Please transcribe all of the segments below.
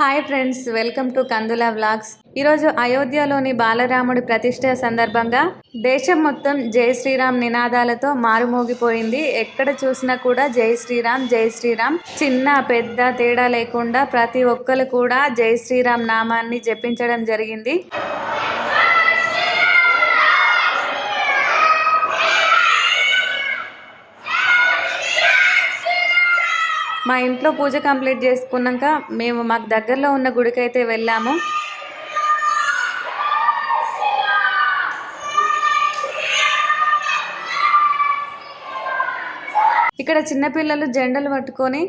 Hi friends welcome to Kandula vlogs ఈరోజు అయోధ్యలోని బాలరాముడి ప్రతిష్ట సందర్భంగా దేశం మొత్తం జై శ్రీరామ్ నినాదాలతో మారుమోగిపోయింది. ఎక్కడ చూసినా కూడా జై శ్రీరామ్ జై శ్రీరామ్. చిన్న పెద్ద తేడా లేకుండా ప్రతి ఒక్కరు కూడా జై శ్రీరామ్ నామాన్ని జపించడం జరిగింది. మా ఇంట్లో పూజ కంప్లీట్ చేసుకున్నాక మేము మాకు దగ్గరలో ఉన్న గుడికైతే వెళ్ళాము. ఇక్కడ చిన్నపిల్లలు జెండలు పట్టుకొని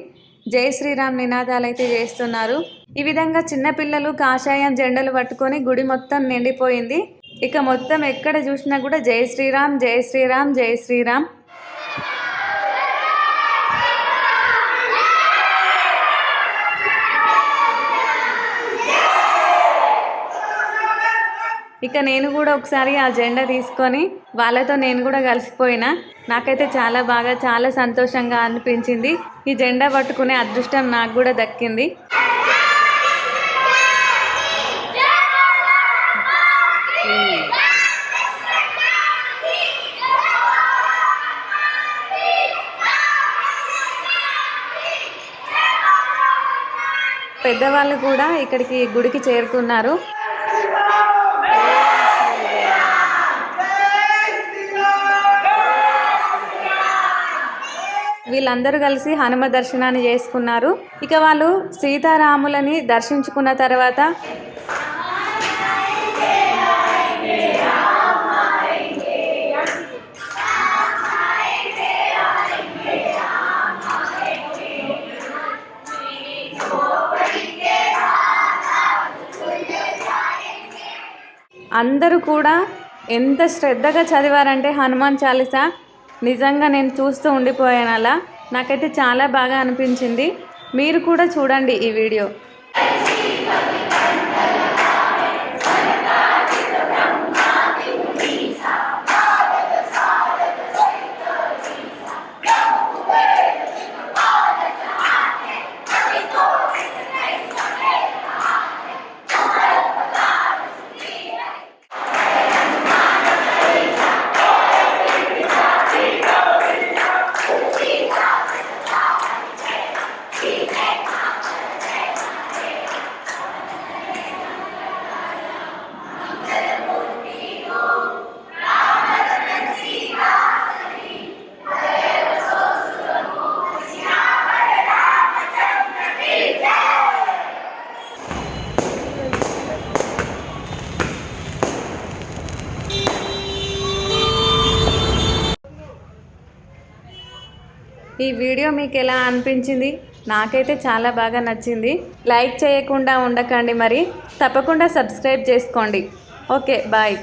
జై శ్రీరామ్ నినాదాలు అయితే చేస్తున్నారు. ఈ విధంగా చిన్నపిల్లలు కాషాయం జెండలు పట్టుకొని గుడి మొత్తం నిండిపోయింది. ఇక మొత్తం ఎక్కడ చూసినా కూడా జై శ్రీరామ్ జై శ్రీరామ్ జై శ్రీరామ్. ఇక నేను కూడా ఒకసారి ఆ జెండా తీసుకొని వాళ్ళతో నేను కూడా కలిసిపోయినా. నాకైతే చాలా బాగా చాలా సంతోషంగా అనిపించింది. ఈ జెండా పట్టుకునే అదృష్టం నాకు కూడా దక్కింది. పెద్దవాళ్ళు కూడా ఇక్కడికి గుడికి చేరుకున్నారు. వీళ్ళందరూ కలిసి హనుమ దర్శనాన్ని చేసుకున్నారు. ఇక వాళ్ళు సీతారాములని దర్శించుకున్న తర్వాత అందరూ కూడా ఎంత శ్రద్ధగా చదివారంటే హనుమాన్ చాలీసా? నిజంగా నేను చూస్తూ ఉండిపోయాను అలా. నాకైతే చాలా బాగా అనిపించింది. మీరు కూడా చూడండి ఈ వీడియో. ఈ వీడియో మీకు ఎలా అనిపించింది? నాకైతే చాలా బాగా నచ్చింది. లైక్ చేయకుండా ఉండకండి మరి. తప్పకుండా సబ్స్క్రైబ్ చేసుకోండి. Okay bye.